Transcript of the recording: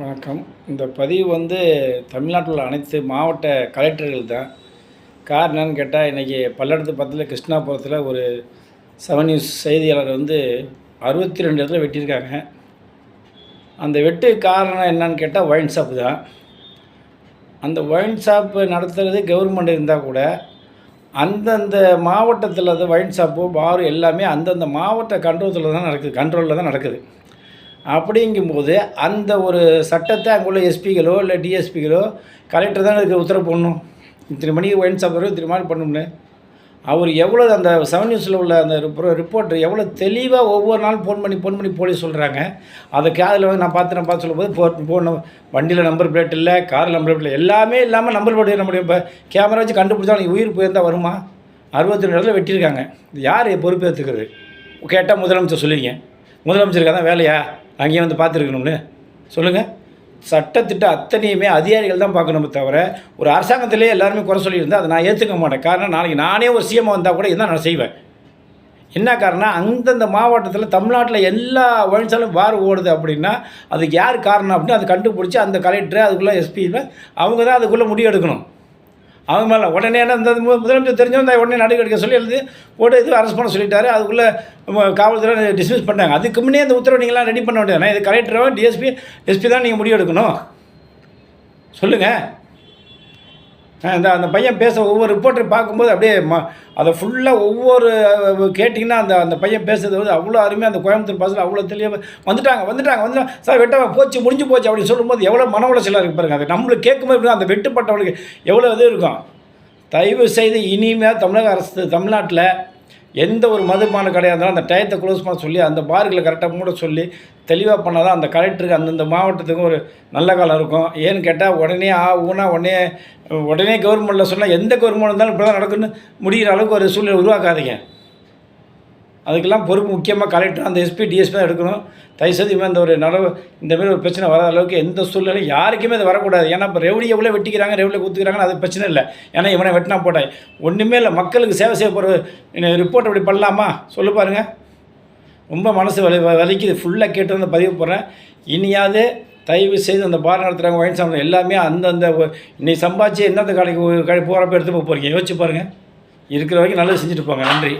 வணக்கம். இந்த பதிவு வந்து தமிழ்நாட்டில் உள்ள அனைத்து மாவட்ட கலெக்டர்கள் தான். கார் என்னன்னு கேட்டால் இன்றைக்கி பல்லடத்து பக்கத்தில் கிருஷ்ணாபுரத்தில் ஒரு செவன் நியூஸ் செய்தியாளர் வந்து அறுபத்தி ரெண்டு இடத்துல வெட்டியிருக்காங்க. அந்த வெட்டு காரணம் என்னன்னு கேட்டால் ஒயின் ஷாப்பு தான். அந்த ஒயின் ஷாப்பு நடத்துறது கவர்மெண்ட் இருந்தால் கூட அந்தந்த மாவட்டத்தில் அது ஒயின் ஷாப்பு பாரு எல்லாமே அந்தந்த மாவட்ட கண்ட்ரோலத்தில் தான் நடக்குது. கண்ட்ரோலில் தான் நடக்குது. அப்படிங்கும்போது அந்த ஒரு சட்டத்தை அங்குள்ள எஸ்பிகளோ இல்லை டிஎஸ்பிகளோ கலெக்டர் தான் அதுக்கு உத்தரவு போடணும். இத்தனை மணிக்கு ஒயின் சாப்பிட்றோம் இத்தனை மாதிரி பண்ணணும்னு அவர் எவ்வளோ அந்த செவன் நியூஸில் உள்ள அந்த ரிப்போர்ட்டர் எவ்வளோ தெளிவாக ஒவ்வொரு நாள் ஃபோன் பண்ணி ஃபோன் பண்ணி போலீஸ் சொல்கிறாங்க அதை காதில் வந்து நான் பார்த்து நான் பார்த்து சொல்லும்போது ஃபோன் ஃபோன் வண்டியில் நம்பர் பிளேட் இல்லை கார் நம்பர் பிளேட் எல்லாமே இல்லாமல் நம்பர் பிளேட் நம்முடைய இப்போ கேமரா வச்சு கண்டுபிடிச்சா அவனுக்கு உயிர் போயிருந்தால் வருமா? அறுபத்தி ரெண்டு இடத்துல வெட்டியிருக்காங்க. இது யார் பொறுப்பேற்றுக்கிறது? கேட்டால் முதலமைச்சர் சொல்லுவீங்க. முதலமைச்சருக்கு தான் வேலையா? அங்கேயே வந்து பார்த்துருக்கணும்னு சொல்லுங்கள் சட்டத்திட்ட அத்தனையுமே அதிகாரிகள் தான் பார்க்கணுமே தவிர ஒரு அரசாங்கத்திலே எல்லாருமே குறை சொல்லியிருந்தால் அதை நான் ஏற்றுக்க மாட்டேன். காரணம் நாளைக்கு நானே ஒரு சிஎம் வந்தால் கூட இதான் நான் செய்வேன்? என்ன காரணம் அந்தந்த மாவட்டத்தில் தமிழ்நாட்டில் எல்லா ஒழிச்சாலும் வார் ஓடுது அப்படின்னா அதுக்கு யார் காரணம் அப்படின்னு அதை கண்டுபிடிச்சி அந்த கலெக்டர் அதுக்குள்ளே எஸ்பியில் அவங்க தான் அதுக்குள்ளே முடிவு எடுக்கணும். அவங்க மேலே. உடனே என்ன இந்த முதலமைச்சர் தெரிஞ்சவங்க உடனே நடவடிக்கை எடுக்க சொல்லி எழுதி போட்டு இது அரெஸ்ட் பண்ண சொல்லிட்டாரு. அதுக்குள்ளே காவல்துறை டிஸ்மிஸ் பண்ணாங்க அதுக்கு முன்னே இந்த உத்தரவு நீங்களாம் ரெடி பண்ண வேண்டியது நான் இது கலெக்டரோ டிஎஸ்பி எஸ்பி தான் நீங்கள் முடிவு எடுக்கணும். சொல்லுங்கள் அந்த அந்த பையன் பேச ஒவ்வொரு ரிப்போர்ட்டர் பார்க்கும்போது அப்படியே ம அதை ஃபுல்லாக ஒவ்வொரு கேட்டிங்கன்னா அந்த அந்த பையன் பேசுறது வந்து அவ்வளோ அருமையாக அந்த கோயம்புத்தூர் பஸ்ஸில் அவ்வளோ தெளிவாக வந்துட்டாங்க வந்துட்டாங்க வந்து சார் வெட்ட போச்சு முடிஞ்சு போச்சு அப்படின்னு சொல்லும்போது எவ்வளோ மன உளைச்சலாக இருக்கு பாருங்க. அது நம்மளுக்கு கேட்கும்போது அந்த வெட்டுப்பட்டவனுக்கு எவ்வளோ இது இருக்கும். தயவு செய்து இனிமேல் தமிழக அரசு தமிழ்நாட்டில் எந்த ஒரு மதுபான கடையாக இருந்தாலும் அந்த டயத்தை க்ளோஸ் பண்ண சொல்லி அந்த பார்களை கரெக்டாக மூட சொல்லி தெளிவாக பண்ணால் தான் அந்த கலெக்டருக்கு அந்தந்த மாவட்டத்துக்கும் ஒரு நல்ல காலம் இருக்கும். ஏன்னு கேட்டால் உடனே ஆ ஊனா உடனே உடனே கவர்மெண்ட்டில் சொன்னால் எந்த கவர்மெண்ட் இருந்தாலும் இப்படி தான் நடக்குன்னு முடிகிற அளவுக்கு ஒரு சூழ்நிலை உருவாக்காதீங்க. அதுக்கெல்லாம் பொறுப்பு முக்கியமாக கலெக்டர் அந்த எஸ்பி டிஎஸ்பி தான் எடுக்கணும். தயவுசெய்து இவன் இந்த ஒரு நடவு இந்த மாதிரி ஒரு பிரச்சனை வராத அளவுக்கு எந்த சூழ்நிலையும் யாருக்குமே அது வரக்கூடாது. ஏன்னா இப்போ ரெவடி எவ்வளோ வெட்டிக்கிறாங்க ரெவடியில் குத்துக்கிறாங்கன்னு அது பிரச்சனை இல்லை. ஏன்னா இவனை வெட்டினா போட்டாய். ஒன்றுமே இல்லை மக்களுக்கு சேவை செய்ய போகிற ரிப்போர்ட் அப்படி பண்ணலாமா? சொல்லு பாருங்கள் ரொம்ப மனசு வலி வலிக்குது. ஃபுல்லாக கேட்டு வந்து பதிவு போடுறேன். இனியாவது தயவு செய்து அந்த பார் நடத்துகிறாங்க ஒயின் சாப்பிட்ற எல்லாமே அந்தந்த இன்னைக்கு சம்பாதிச்சு எந்தெந்த கடைக்கு கடை போகிறப்ப எடுத்து போக போகிறீங்க யோசிச்சு பாருங்கள் இருக்கிற வரைக்கும் நல்லது செஞ்சுட்டு போங்க. நன்றி.